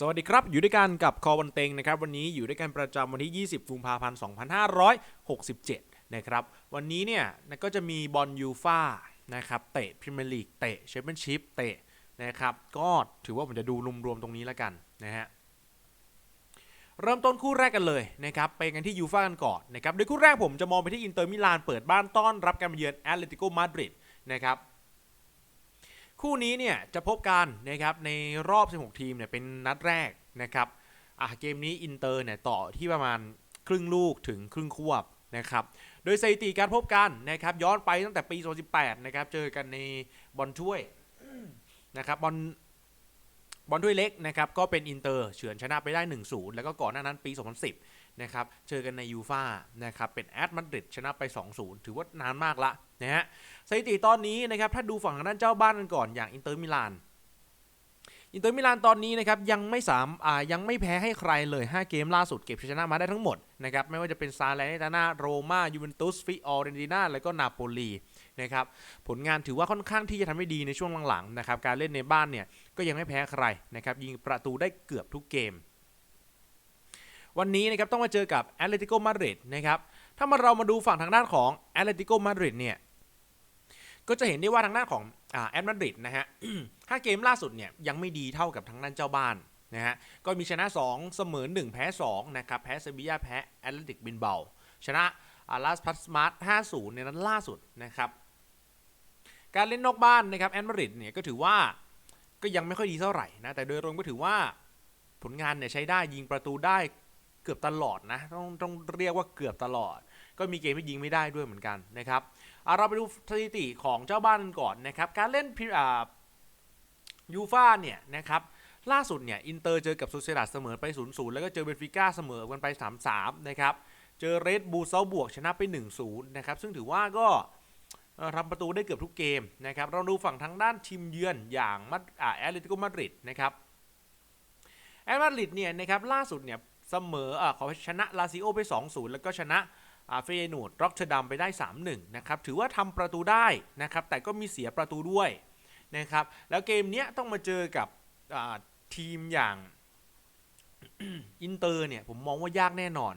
สวัสดีครับ อยู่ด้วยกันกับคอวันเต็งนะครับ วันนี้อยู่ด้วยกันประจำวันที่ 20กุมภาพันธ์ 2567 นะครับ วันนี้เนี่ยก็จะมีบอลยูฟ่านะครับ เตะพรีเมียร์ลีก เตะแชมเปี้ยนชิพ เตะนะครับ ก็ถือว่าผมจะดูรวมๆตรงนี้แล้วกันนะฮะ เริ่มต้นคู่แรกกันเลยนะครับ ไปกันที่ยูฟ่ากันก่อนนะครับโดยคู่แรกผมจะมองไปที่อินเตอร์มิลานเปิดบ้านต้อนรับการมาเยือนแอตเลติโกมาดริดนะครับ คู่นี้เนี่ยจะพบกันนะครับในรอบ 16 ทีมเนี่ยเป็นนัดแรกนะครับอะเกมนี้อินเตอร์เนี่ยต่อที่ประมาณครึ่งลูกถึงครึ่งควบนะครับโดยสถิติการพบกันนะครับย้อนไปตั้งแต่ปี 2018 นะครับเจอกันในบอลถ้วยนะครับบอลบอลถ้วยเล็กนะครับก็เป็นอินเตอร์เฉือนชนะไปได้ 1-0 แล้วก็ก่อนหน้านั้นปี 2010 นะครับเจอกันในยูฟ่านะครับเป็นแอตมาดริดชนะไป 2-0 ถือว่านานมากละนะฮะสถิติตอนนี้นะครับถ้าดูฝั่งทางด้านเจ้าบ้านกันก่อนอย่างอินเตอร์มิลานอินเตอร์มิลานตอนนี้นะครับยังไม่สามอ่ายังไม่แพ้ให้ใครเลย 5 เกมล่าสุดเก็บชัยชนะมาได้ทั้งหมดนะครับไม่ว่าจะเป็นซาเลนตานาโรมายูเวนตุสฟิออเรนตินาแล้วก็นาโปลีนะครับผลงานถือว่าค่อนข้างที่จะทำได้ดีในช่วงหลังๆนะครับการเล่นในบ้านเนี่ยก็ยังไม่แพ้ใครนะครับยิงประตูได้เกือบทุกเกม วันนี้นะครับต้องมาเจอกับแอตเลติโกมาดริดนะครับถ้ามาเรามาดูฝั่งทางด้านของแอตเลติโกมาดริดเนี่ยก็จะเห็นได้ว่าทางด้านของแอตมาดริดนะฮะห้าเกมล่าสุดเนี่ยยังไม่ดีเท่ากับทางด้านเจ้าบ้านนะฮะก็มีชนะ 2 เสมอ 1 แพ้2นะครับแพ้เซบียาแพ้แอตเลติกบินเบาชนะอาลาสพัสมาร์ต5-0 ในนั้นล่าสุดนะครับการเล่นนอกบ้านนะครับแอตมาดริดเนี่ยก็ถือว่าก็ยังไม่ค่อยดีเท่าไหร่นะแต่โดยรวมก็ถือว่าผลงานเนี่ยใช้ได้ยิงประตูได้ เกือบตลอดนะต้องต้องเรียกว่าเกือบตลอด ก็มีเกมที่ยิงไม่ได้ด้วยเหมือนกันนะครับอะเราไปดูสถิติของเจ้าบ้านกันก่อนนะครับการเล่นยูฟ่าเนี่ยนะครับล่าสุดเนี่ยอินเตอร์เจอกับซูเซดัสเสมอไป 0-0 แล้วก็เจอเบนฟิก้าเสมอกันไป 3-3 นะครับ เจอเรดบูเซาบวกชนะไป 1-0 นะครับ ซึ่งถือว่าก็ทำประตูได้เกือบทุกเกมนะครับ เราดูฝั่งทางด้านทีมเยือนอย่างมัดอาแอตเลติโกมาดริดนะครับแอตมาดริดเนี่ยนะครับล่าสุดเนี่ย เสมออ่าขอชนะลาซิโอไป 2-0 แล้วก็ชนะอาเฟยนูดร็อกเทดัมไปได้ 3-1 นะครับ ถือว่าทำประตูได้นะครับ แต่ก็มีเสียประตูด้วยนะครับ แล้วเกมนี้ต้องมาเจอกับทีมอย่างอินเตอร์เนี่ย ผมมองว่ายากแน่นอน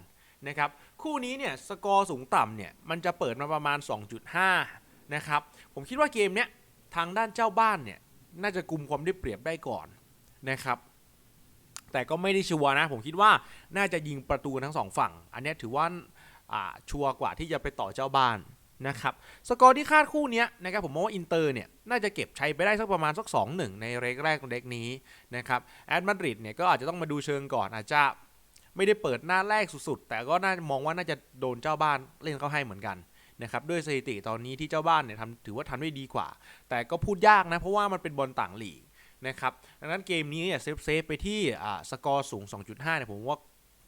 นะครับ คู่นี้เนี่ย สกอร์สูงต่ำเนี่ย มันจะเปิดมาประมาณ 2.5 นะครับ ผมคิดว่าเกมเนี้ยทางด้านเจ้าบ้านเนี่ย น่าจะกุมความได้เปรียบได้ก่อนนะครับ แต่ก็ไม่ได้ชัวร์นะ ผมคิดว่าน่าจะยิงประตูทั้งสองฝั่ง อันนี้ถือว่าชัวร์กว่าที่จะไปต่อเจ้าบ้านนะครับสกอร์ที่คาดคู่นี้นะครับผมมองว่าอินเตอร์เนี่ยน่าจะเก็บใชัยไปได้สักประมาณสัก 2-1 ในเรกแรกของเด็กนี้นะครับแอดมาดริดเนี่ยก็อาจจะต้องมาดูเชิงก่อนอาจจะไม่ได้เปิดหน้าแรกสุดๆ แต่ก็น่ามองว่าน่าจะโดนเจ้าบ้านเล่นเข้าให้เหมือนกันนะครับด้วยสถิติตอนนี้ที่เจ้าบ้านเนี่ยทำถือว่าทำได้ดีกว่า แต่ก็พูดยากนะเพราะว่ามันเป็นบอลต่างลีก นะครับดังนั้นเกมนี้เนี่ยเซฟเซฟไปที่อ่าสกอร์สูง 2.5เนี่ยผมว่า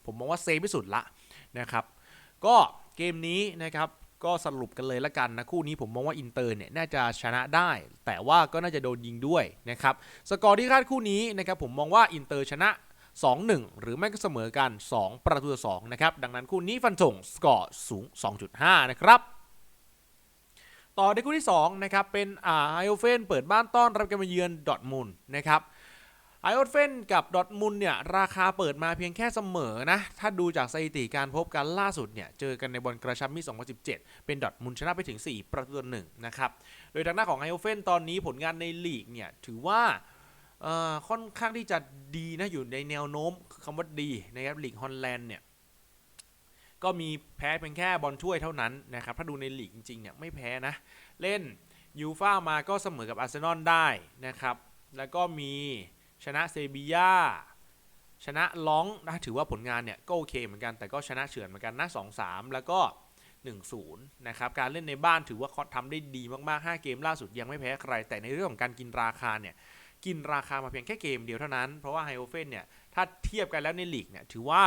ผมมองว่าเซฟที่สุดละนะครับก็เกมนี้นะครับก็สรุปกันเลยละกันนะคู่นี้ผมมองว่าอินเตอร์เนี่ยน่าจะชนะได้ แต่ว่าก็น่าจะโดนยิงด้วยนะครับสกอร์ที่คาดคู่นี้นะครับผมมองว่าอินเตอร์ชนะ 2-1 หรือไม่ก็เสมอกัน 2 ประตูต่อ2นะครับดังนั้นคู่นี้ฟันส่งสกอร์สูง 2.5 นะครับ ต่อในคู่ที่2นะครับเป็นอ่าไอโอเฟนเปิดบ้านต้อนรับการมาเยือนดอทมุนนะครับไอออเฟนกับดอทมุนเนี่ยราคาเปิดมาเพียงแค่เสมอนะ ถ้าดูจากสถิติการพบกันล่าสุดเนี่ยเจอกันในบอลกระชับมิตร2017 เป็นดอทมุนชนะไปถึง 4 ประตูต่อหนึ่งนะครับ โดยทางด้าของไอออเฟนตอนนี้ผลงานในลีกเนี่ยถือว่าอ่อค่อนข้างที่จะดีนะอยู่ในแนวโน้มคำว่าดีนะครับลีกฮอลแลนด์เนี่ย ก็มีแพ้เพียงแค่บอลถ้วยเท่านั้นนะครับ ถ้าดูในลีกจริงๆเนี่ยไม่แพ้นะ เล่นยูฟ่ามาก็เสมอกับอาร์เซนอลได้นะครับ แล้วก็มีชนะเซบียาชนะล้องนะถือว่าผลงานเนี่ยก็โอเคเหมือนกันแต่ก็ชนะเฉือนเหมือนกันนะ2-3 แล้วก็ 1-0 นะครับ การเล่นในบ้านถือว่าเขาทำได้ดีมากๆ 5 เกมล่าสุดยังไม่แพ้ใคร แต่ในเรื่องของการกินราคาเนี่ยกินราคามาเพียงแค่เกมเดียวเท่านั้น เพราะว่าไฮโอเฟนเนี่ยถ้าเทียบกันแล้วในลีกเนี่ยถือว่า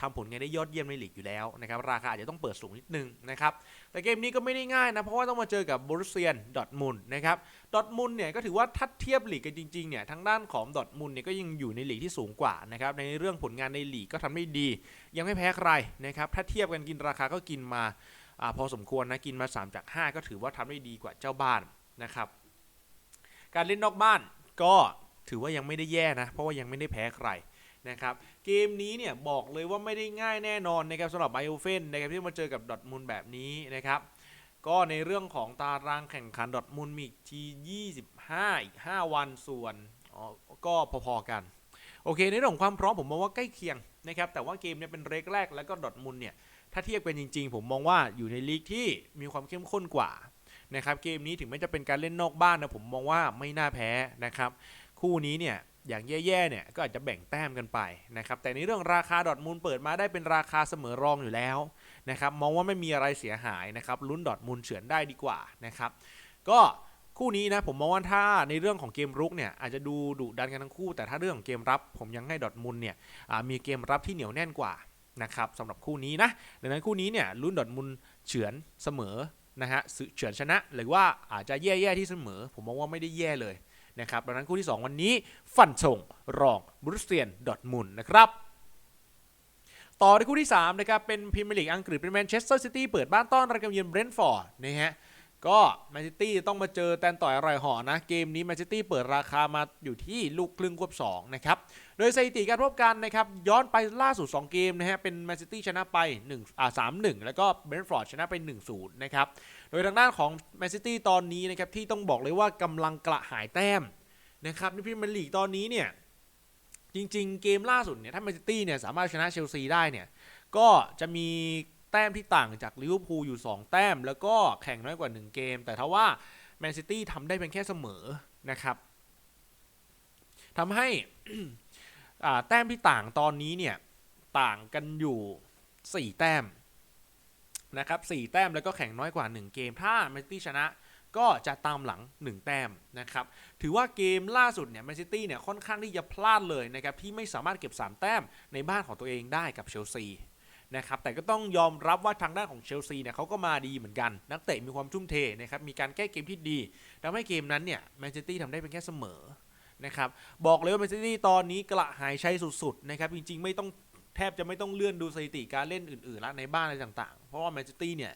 ทำผลงานได้ยอดเยี่ยมในลีกอยู่แล้วนะครับราคาอาจจะต้องเปิดสูงนิดนึงนะครับแต่เกมนี้ก็ไม่ได้ง่ายนะ เพราะว่าต้องมาเจอกับบรูเซียนดอทมุนนะครับดอทมุนเนี่ยก็ถือว่าถ้าเทียบลีกกันจริงๆเนี่ยทางด้านของดอทมุนเนี่ยก็ยังอยู่ในลีกที่สูงกว่านะครับในเรื่องผลงานในลีกก็ทำได้ดี ยังไม่แพ้ใครนะครับถ้าเทียบกันกินราคาก็กินมาอพอสมควรนะกินมา 3 จาก 5 ก็ถือว่าทำได้ดีกว่าเจ้าบ้านนะครับการเล่นนอกบ้านก็ถือว่ายังไม่ได้แย่นะ เพราะว่ายังไม่ได้แพ้ใคร นะครับเกมนี้เนี่ยบอกเลยว่าไม่ได้ง่ายแน่นอนนะครับสำหรับไบโอเฟนนะครับที่มาเจอกับดอทมุนแบบนี้นะครับก็ในเรื่องของตารางแข่งขันดอทมุนมีอีกที25 อีก 5 วันส่วนอ๋อก็พอๆกัน โอเค ในเรื่องของความพร้อมผมมองว่าใกล้เคียงนะครับแต่ว่าเกมเนี่ยเป็นเรกแรกแล้วก็ดอทมุนเนี่ยถ้าเทียบกันจริง ๆ ผมมองว่าอยู่ในลีกที่มีความเข้มข้นกว่านะครับเกมนี้ถึงแม้จะเป็นการเล่นนอกบ้านนะผมมองว่าไม่น่าแพ้นะครับคู่นี้เนี่ย อย่างแย่ๆเนี่ยก็อาจจะแบ่งแต้มกันไปนะครับแต่ในเรื่องราคาดอทมูลเปิดมาได้เป็นราคาเสมอรองอยู่แล้วนะครับมองว่าไม่มีอะไรเสียหายนะครับลุ้นดอทมูลเฉือนได้ดีกว่านะครับก็คู่นี้นะผมมองว่าถ้าในเรื่องของเกมรุกเนี่ยอาจจะดูดุดันกันทั้งคู่ แต่ถ้าเรื่องของเกมรับ ผมยังให้ดอทมูลเนี่ยมีเกมรับที่เหนียวแน่นกว่านะครับสำหรับคู่นี้นะดังนั้นคู่นี้เนี่ยลุ้นดอทมูลเฉือนเสมอนะฮะเฉือนชนะหรือว่าอาจจะแย่ๆที่เสมอ ผมมองว่าไม่ได้แย่เลย นะครับดังนั้นคู่ที่ 2 วันนี้ฟันชงรองบรุสเซียนดอทมุนนะครับต่อในคู่ที่3นะครับเป็นพรีเมียร์ลีกอังกฤษเป็นแมนเชสเตอร์ซิตี้เปิดบ้านต้อนรับกับเยือนเบรนท์ฟอร์ดนะฮะก็แมนซิตี้ต้องมาเจอแตนต่อยอร่อยห่อนะ เกมนี้แมนซิตี้เปิดราคามาอยู่ที่ลูกครึ่งควบ2นะครับโดยสถิติการพบกันนะครับย้อนไปล่าสุด 2 เกมนะฮะเป็นแมนซิตี้ชนะไป1อ่า3-1 แล้วก็เบรนท์ฟอร์ดชนะไป 1-0 นะครับ โดยทางด้านของแมนซิตี้ตอนนี้นะครับที่ต้องบอกเลยว่ากำลังกระหายแต้มนะครับในพรีเมียร์ลีกตอนนี้เนี่ยจริง ๆ เกมล่าสุดเนี่ยถ้าแมนซิตี้เนี่ยสามารถชนะเชลซีได้เนี่ยก็จะมีแต้มที่ต่างจากลิเวอร์พูลอยู่ 2 แต้ม แล้วก็แข่งน้อยกว่า 1 เกม แต่ถ้าว่าแมนซิตี้ทำได้เป็นแค่เสมอนะครับทำให้แต้มที่ต่างตอนนี้เนี่ยต่างกันอยู่ 4 แต้ม นะครับ4แต้มแล้วก็แข่งน้อยกว่า 1 เกม ถ้าแมนซิตี้ชนะก็จะตามหลัง 1 แต้มนะครับ ถือว่าเกมล่าสุดเนี่ยแมนซิตี้เนี่ยค่อนข้างที่จะพลาดเลยนะครับ ที่ไม่สามารถเก็บ 3 แต้มในบ้านของตัวเองได้กับเชลซีนะครับแต่ก็ต้องยอมรับว่าทางด้านของเชลซีเนี่ยเขาก็มาดีเหมือนกัน นักเตะมีความทุ่มเทนะครับมีการแก้เกมที่ดีทำให้เกมนั้นเนี่ยแมนซิตี้ทำได้เป็นแค่เสมอนะครับบอกเลยว่าแมนซิตี้ตอนนี้กระหายชัยสุดๆนะครับจริงๆไม่ต้อง แทบจะไม่ต้องเลื่อนดูสถิติการเล่นอื่นๆแล้วในบ้านอะไรต่าง ๆ เพราะว่าแมนซิตี้เนี่ย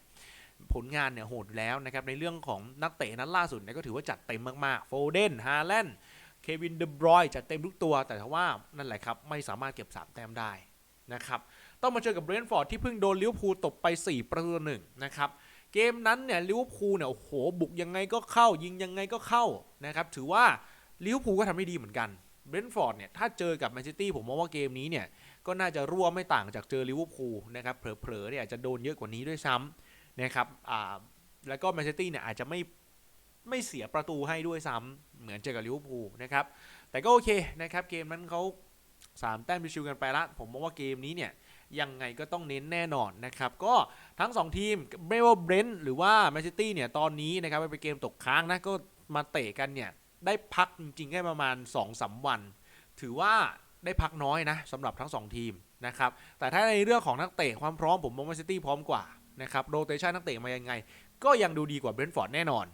ผลงานเนี่ยโหดแล้วนะครับ ในเรื่องของนักเตะนั้นล่าสุดเนี่ยก็ถือว่าจัดเต็มมากๆ โฟเดน ฮาแลนด์ เควิน เดบรอยจัดเต็มทุกตัว แต่ถ้าว่านั่นแหละครับ ไม่สามารถเก็บ 3 แต้มได้นะครับ ต้องมาเจอกับเบรนฟอร์ดที่เพิ่งโดนลิเวอร์พูลตบไป 4 ประตูหนึ่งนะครับ เกมนั้นเนี่ยลิเวอร์พูลเนี่ยโอ้โหบุกยังไงก็เข้า ยิงยังไงก็เข้านะครับ ถือว่าลิเวอร์พูลก็ทำได้ดีเหมือนกัน เบรนท์ฟอร์ดเนี่ยถ้าเจอกับแมนซิตี้ผมมองว่าเกมนี้เนี่ยก็น่าจะรั่วไม่ต่างจากเจอลิเวอร์พูลนะครับเผลอๆเนี่ยอาจจะโดนเยอะกว่านี้ด้วยซ้ำนะครับอ่าแล้วก็แมนเชสเตอร์เนี่ยอาจจะไม่ไม่เสียประตูให้ด้วยซ้ำเหมือนเจอกับลิเวอร์พูลนะครับแต่ก็โอเคนะครับเกมนั้นเขา3แต้มชิวกันไปละผมมองว่าเกมนี้เนี่ยยังไงก็ต้องเน้นแน่นอนนะครับก็ทั้ง 2 ทีมไม่ว่าเบรนท์หรือว่าแมนเชสเตอร์เนี่ยตอนนี้นะครับเป็นเกมตกค้างนะก็มาเตะกันเนี่ย ได้พักจริงๆแค่ประมาณ2-3วัน ถือว่าได้พักน้อยนะสำหรับทั้ง 2 ทีมนะครับแต่ถ้าในเรื่องของนักเตะความพร้อมผมมองแมนเชสเตอร์พร้อมกว่านะครับโรเตชันนักเตะมายังไง ก็ยังดูดีกว่าเบรนท์ฟอร์ดแน่นอน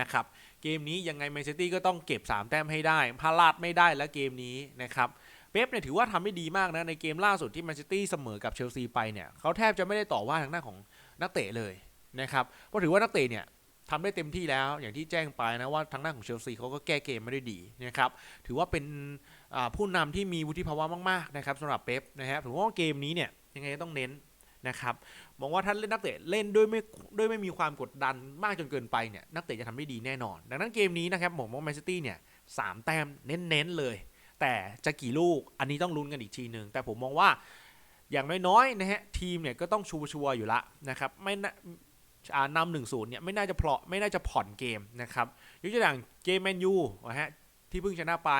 นะครับเกมนี้ยังไงแมนซิตี้ก็ต้องเก็บ 3 แต้มให้ได้พลาดไม่ได้แล้วเกมนี้นะครับเป๊ปเนี่ยถือว่าทำได้ดีมากนะในเกมล่าสุดที่แมนซิตี้เสมอกับเชลซีไปเนี่ยเขาแทบจะไม่ได้ต่อว่าทางด้าของนักเตะเลยนะครับเพราะถือว่านักเตะเนี่ย ทำได้เต็มที่แล้ว อย่างที่แจ้งไปนะว่าทางด้านของเชลซีเขาก็แก้เกมไม่ได้ดีนะครับถือว่าเป็นผู้นำที่มีวุฒิภาวะมากๆนะครับสำหรับเป๊ปนะครับถือว่าเกมนี้เนี่ยยังไงต้องเน้นนะครับมองว่าถ้าเล่นนักเตะเล่นด้วยไม่ด้วยไม่มีความกดดันมากจนเกินไปเนี่ยนักเตะจะทำได้ดีแน่นอน ดังนั้นเกมนี้นะครับผมว่าแมนซิตี้เนี่ยสามแต้มเน้นๆเลย แต่จะกี่ลูกอันนี้ต้องลุ้นกันอีกทีหนึ่งแต่ผมมองว่าอย่างน้อยๆนะฮะทีมเนี่ยก็ต้องชัวร์ๆอยู่ละนะครับไม่ น่าอ่านำหนึ่งศูนย์เนี่ยไม่น่าจะเพาะไม่น่าจะผ่อนเกมนะครับยกตัวอย่างเกมแมนยูนะฮะที่เพิ่งชนะไป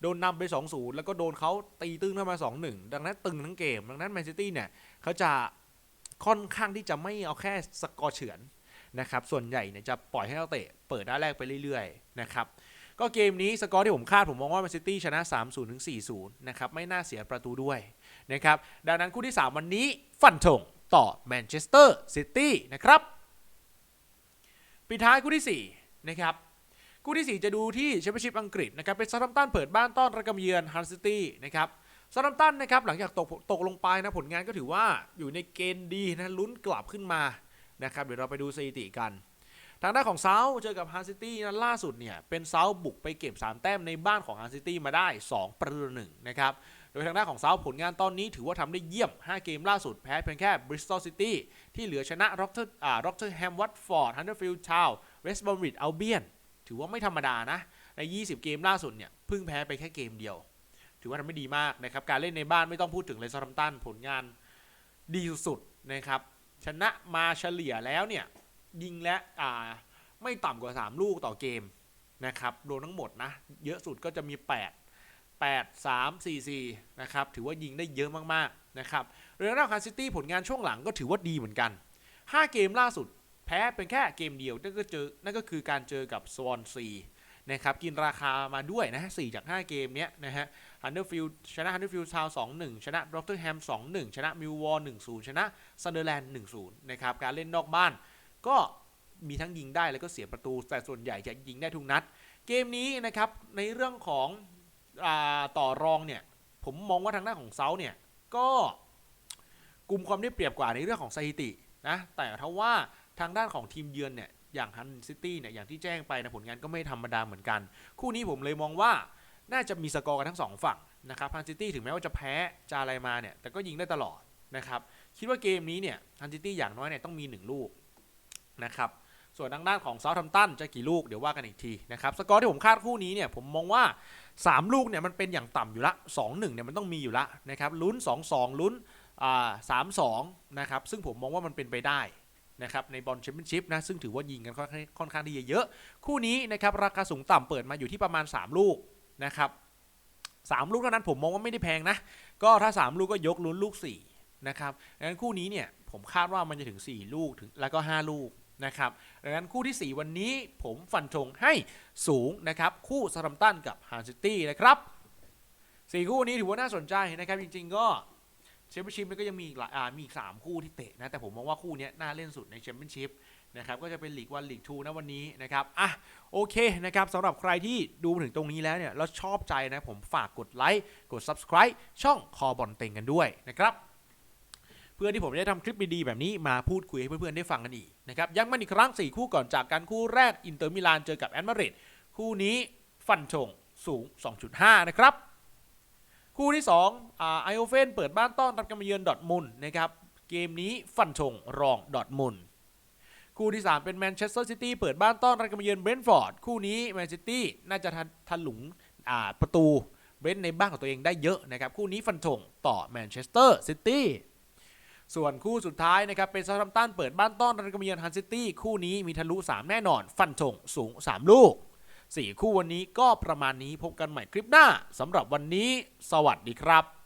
โดนนำไป 2-0 แล้วก็โดนเขาตีตึ้งเข้ามา 2-1 ดังนั้นตึงทั้งเกม ดังนั้นแมนซิตี้เนี่ยเขาจะค่อนข้างที่จะไม่เอาแค่สกอร์เฉือนนะครับ ส่วนใหญ่เนี่ยจะปล่อยให้นักเตะเปิดด้านแรกไปเรื่อยๆนะครับ ก็เกมนี้สกอร์ที่ผมคาด ผมมองว่าแมนซิตี้ชนะ 3-0 ถึง 4-0 นะครับ ไม่น่าเสียประตูด้วยนะครับ ดังนั้นคู่ที่ 3 วันนี้ฟันธงต่อแมนเชสเตอร์ซิตี้นะครับ ปิดท้ายคู่ที่4นะครับคู่ที่ 4 จะดูที่แชมเปี้ยนชิพอังกฤษนะครับเป็นซาร์ตัมตันเปิดบ้านต้อนรับกับเยือนฮันซิตี้นะครับซาร์ตัมตันนะครับหลังจากตกตกลงไปนะผลงานก็ถือว่าอยู่ในเกณฑ์ดีนะลุ้นกลับขึ้นมานะครับเดี๋ยวเราไปดูสถิติกัน ทางด้านของเซาเจอกับฮาร์ซิตี้นั้นล่าสุดเนี่ยเป็นเซาบุกไปเก็บ 3 แต้มในบ้านของฮาร์ซิตี้มาได้ 2 ประตูหนึ่งนะครับ ยทางด้านของเซาผลงานตอนนี้ถือว่าทำได้เยี่ยม 5 เกมล่าสุดแพ้เพียงแค่บริสตอลซิตี้ที่เหลือชนะร็อกเตอร์อ่าร็อกเตอร์แฮมวัตฟอร์ดฮันเดอร์ฟิลด์ทาวเวสต์บอมริดเอัลเบียนถือว่าไม่ธรรมดานะ ใน 20 เกมล่าสุดเนี่ยเพิ่งแพ้ไปแค่เกมเดียว ถือว่าทำไม่ดีมากนะครับ การเล่นในบ้านไม่ต้องพูดถึงเลยซารัมตันผลงานดีสุดๆนะครับ ชนะมาเฉลี่ยแล้วเนี่ยยิงและอ่าไม่ต่ำกว่า 3 ลูกต่อเกมนะครับรวมทั้งหมดนะ เยอะสุดก็จะมี 8 8 3 4 4 นะครับ ถือว่ายิงได้เยอะมากๆ นะครับเรื่องราคานซิตี้ผลงานช่วงหลังก็ถือว่าดีเหมือนกัน 5 เกมล่าสุด แพ้เป็นแค่เกมเดียว นั่นก็เจอ นั่นก็คือการเจอกับสวอนซีนะครับ กินราคามาด้วยนะฮะ4จาก 5 เกมเนี้ยนะฮะฮันเดอร์ฟิลด์ชนะฮันเดอร์ฟิลด์ทาวสองหนึ่งชนะด็อกเตอร์แฮมสองหนึ่งชนะมิลวอร์หนึ่งศูนย์ชนะซันเดอร์แลนด์หนึ่งศูนย์นะครับ การเล่นนอกบ้านก็มีทั้งยิงได้แล้วก็เสียประตู แต่ส่วนใหญ่จะยิงได้ทุกนัด เกมนี้นะครับในเรื่องของ ต่อรองเนี่ย ผมมองว่าทางด้านของเซาเนี่ย ก็กลุ่มความได้เปรียบกว่าในเรื่องของสถิตินะ แต่ถ้าว่าทางด้านของทีมเยือนเนี่ย อย่างฮันซิตี้เนี่ย อย่างที่แจ้งไปนะผลงานก็ไม่ธรรมดาเหมือนกัน คู่นี้ผมเลยมองว่าน่าจะมีสกอร์กันทั้งสองฝั่งนะครับฮันซิตี้ถึงแม้ว่าจะแพ้จะอะไรมาเนี่ย แต่ก็ยิงได้ตลอดนะครับ คิดว่าเกมนี้เนี่ยฮันซิตี้อย่างน้อยเนี่ยต้องมีหนึ่งลูกนะครับ ส่วนทางด้านของเซาท์ทัมตันจะกี่ลูกเดี๋ยวว่ากันอีกทีนะครับสกอร์ที่ผมคาดคู่นี้เนี่ยผมมองว่า 3 ลูกเนี่ยมันเป็นอย่างต่ำอยู่ละ 2-1เนี่ยมันต้องมีอยู่ละนะครับลุ้น 2-2 ลุ้นอ่า3-2นะครับซึ่งผมมองว่ามันเป็นไปได้นะครับในบอลแชมเปี้ยนชิพนะซึ่งถือว่ายิงกันค่อนข้างที่จะเยอะ คู่นี้นะครับราคาสูงต่ำเปิดมาอยู่ที่ประมาณ 3 ลูกนะครับสามลูกเท่านั้นผมมองว่าไม่ได้แพงนะ ก็ถ้า 3 ลูกก็ยกลุ้นลูก4นะครับดังนั้นคู่นี้เนี่ยผมคาดว่ามันจะถึง 4 ลูกถึงแล้วก็ 5 ลูก นะครับดังนั้นคู่ที่ 4 วันนี้ผมฟันธงให้สูงนะครับ คู่ซารัมตันกับฮานซิตี้นะครับสี่คู่นี้ถือว่าน่าสนใจนะครับ จริง ๆ ก็แชมเปี้ยนชิพก็ยังมีอีกหลายอ่ามีอีกสามคู่ที่เตะนะแต่ผมมองว่าคู่นี้น่าเล่นสุดในแชมเปี้ยนชิพนะครับก็จะเป็นลีกวันลีกทูนะวันนี้นะครับอะโอเคนะครับสำหรับใครที่ดูถึงตรงนี้แล้วเนี่ยแล้วชอบใจนะผมฝากกดไลค์กด subscribe ช่องคอบอลเต็งกันด้วยนะครับ เพื่อที่ผมจะได้ทำคลิปดีๆแบบนี้มาพูดคุยให้เพื่อนๆได้ฟังกันอีกนะครับย้ำมันอีกครั้ง 4 คู่ก่อนจากการคู่แรกอินเตอร์มิลานเจอกับแอนมาริดคู่นี้ฟันธงสูง 2.5 นะครับ คู่ที่2อ่าไอโอเฟนเปิดบ้านต้อนรับการมเยือนดอทมุนนะครับเกมนี้ฟันธงรองดอทมุนคู่ที่ 3 เป็นแมนเชสเตอร์ซิตี้เปิดบ้านต้อนรับการมเยือนเบรนท์ฟอร์ดคู่นี้แมนซิตี้น่าจะทันทันหลุงประตูเบรนท์ในบ้านของตัวเองได้เยอะนะครับ คู่นี้ฟันธงต่อแมนเชสเตอร์ซิตี้ ส่วนคู่สุดท้ายนะครับเป็นซาทัมตันเปิดบ้านต้อนรันการมาเยือนฮันซิตี้คู่นี้มีทะลุ 3 แน่นอน ฟันธงสูง 3 ลูก 4 คู่วันนี้ก็ประมาณนี้พบกันใหม่คลิปหน้าสำหรับวันนี้ สวัสดีครับ